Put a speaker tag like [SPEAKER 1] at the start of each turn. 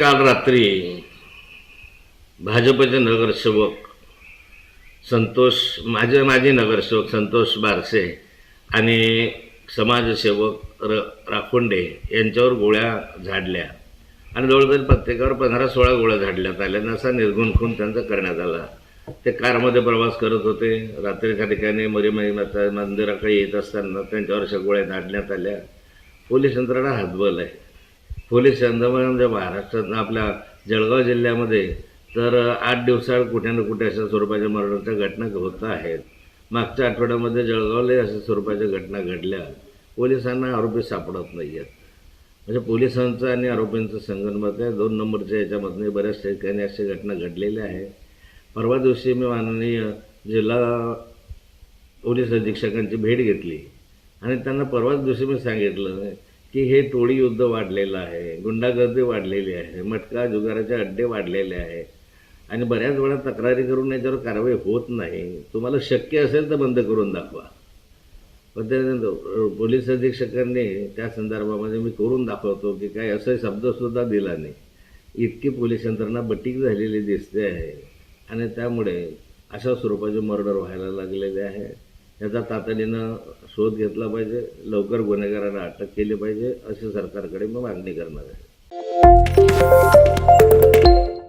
[SPEAKER 1] काल रात्री भाजपचे नगरसेवक संतोष माझे माजी नगरसेवक संतोष बारसे आणि समाजसेवक र राखोंडे यांच्यावर गोळ्या झाडल्या. आणि जवळजवळ प्रत्येकावर पंधरा सोळा गोळ्या झाडल्यात आल्या असा निर्गुण खून त्यांचा करण्यात आला. ते कारमध्ये प्रवास करत होते. रात्रीच्या ठिकाणी मरीमाई माता मंदिराकडे येत असताना त्यांच्यावर अशा गोळ्या झाडण्यात आल्या. पोलीस यंत्रणा हातबल आहे. पोलीस यंत्रणा महाराष्ट्रात आपल्या जळगाव जिल्ह्यामध्ये तर आठ दिवसाआड कुठे ना कुठे अशा स्वरूपाच्या मर्डरच्या घटना होत आहेत. मागच्या आठवड्यामध्ये जळगावलाही अशा स्वरूपाच्या घटना घडल्या. पोलिसांना आरोपी सापडत नाही आहेत म्हणजे पोलिसांचं आणि आरोपींचं संगनमत आहे. दोन नंबरच्या याच्यामधनं बऱ्याच ठिकाणी अशा घटना घडलेल्या आहेत परवा दिवशी मी माननीय जिल्हा पोलीस अधीक्षकांची भेट घेतली. आणि त्यांना परवाच दिवशी मी सांगितलं की हे टोळी युद्ध वाढलेलं आहे गुंडागर्दी वाढलेली आहे मटका जुगाराचे अड्डे वाढलेले आहे. आणि बऱ्याच वेळा तक्रारी करून याच्यावर कारवाई होत नाही. तुम्हाला शक्य असेल तर बंद करून दाखवा. पण ते पोलीस अधीक्षकांनी त्या संदर्भामध्ये मी करून दाखवतो की काय असं शब्दसुद्धा दिला नाही. इतकी पोलीस यंत्रणा बटीक झालेली दिसते आहे. आणि त्यामुळे अशा स्वरूपाचे मर्डर व्हायला लागलेले आहे. याचा तातडीनं शोध घेतला पाहिजे लवकर गुन्हेगारांना अटक केली पाहिजे अशी सरकारकडे मी मागणी करणार आहे.